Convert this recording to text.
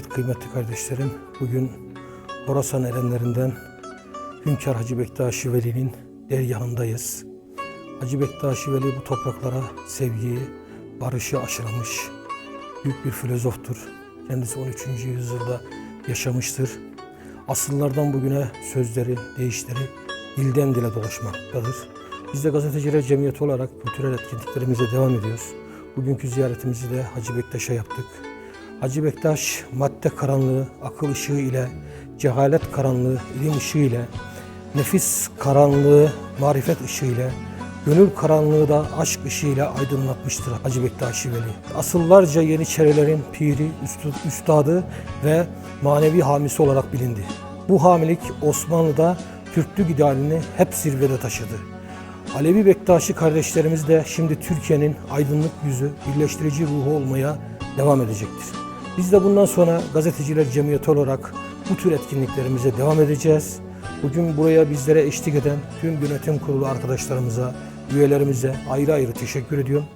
Evet kıymetli kardeşlerim, bugün Horasan erenlerinden Hünkar Hacı Bektaşi Veli'nin dergahındayız. Hacı Bektaşi Veli bu topraklara sevgiyi, barışı aşılamış. Büyük bir filozoftur. Kendisi 13. yüzyılda yaşamıştır. Asıllardan bugüne sözleri, deyişleri dilden dile dolaşmaktadır. Biz de gazeteciler cemiyeti olarak kültürel etkinliklerimize devam ediyoruz. Bugünkü ziyaretimizi de Hacı Bektaş'a yaptık. Hacı Bektaş madde karanlığı akıl ışığı ile, cehalet karanlığı ilim ışığı ile, nefis karanlığı marifet ışığı ile, gönül karanlığı da aşk ışığı ile aydınlatmıştır Hacı Bektaşi Veli. Asıllarca Yeniçerilerin piri, üstadı ve manevi hamisi olarak bilindi. Bu hamilik Osmanlı'da Türklük idealini hep zirvede taşıdı. Alevi Bektaşi kardeşlerimiz de şimdi Türkiye'nin aydınlık yüzü, birleştirici ruhu olmaya devam edecektir. Biz de bundan sonra gazeteciler cemiyeti olarak bu tür etkinliklerimize devam edeceğiz. Bugün buraya bizlere eşlik eden tüm yönetim kurulu arkadaşlarımıza, üyelerimize ayrı ayrı teşekkür ediyorum.